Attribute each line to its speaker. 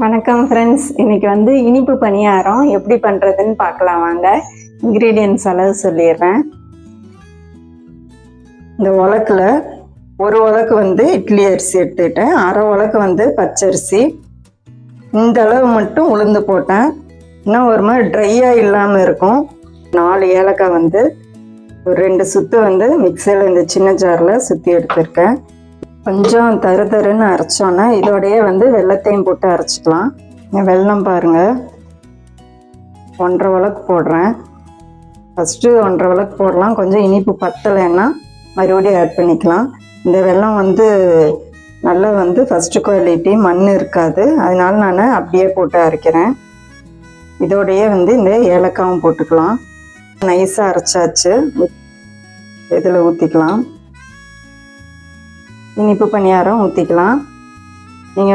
Speaker 1: வணக்கம் ஃப்ரெண்ட்ஸ் இன்னைக்கு வந்து இனிப்பு பணியாரம் எப்படி பண்ணுறதுன்னு பார்க்கலாம் வாங்க. இன்க்ரீடியன்ட்ஸ் அளவு சொல்லிடுறேன். இந்த உலக்கில் ஒரு உலக்கு வந்து இட்லி அரிசி எடுத்துக்கிட்டேன். அரை உலக்கு வந்து பச்சரிசி. இந்த அளவு மட்டும் உளுந்து போட்டேன். இன்னும் ஒரு மாதிரி ட்ரையாக இல்லாமல் இருக்கும். நாலு ஏலக்காய் வந்து ஒரு ரெண்டு சுத்து வந்து மிக்சியில் இந்த சின்ன ஜாரில் சுற்றி எடுத்திருக்கேன். கொஞ்சம் தரு தருன்னு அரைச்சோன்னா இதோடயே வந்து வெள்ளத்தையும் போட்டு அரைச்சிக்கலாம். வெள்ளம் வெல்லம் ஒன்றரை விளக்கு போடுறேன். ஃபஸ்ட்டு ஒன்றரை விளக்கு போடலாம். கொஞ்சம் இனிப்பு பத்தலைன்னா மறுபடியும் ஆட் பண்ணிக்கலாம். இந்த வெல்லம் வந்து நல்லா வந்து ஃபஸ்ட்டு குவாலிட்டி மண் இருக்காது. அதனால நான் அப்படியே போட்டு அரைக்கிறேன். இதோடையே வந்து இந்த ஏலக்காவும் போட்டுக்கலாம். நைஸாக அரைச்சாச்சு. இதில் ஊற்றிக்கலாம் இனிப்பு பணியாரம் ஊற்றிக்கலாம் நீங்கள்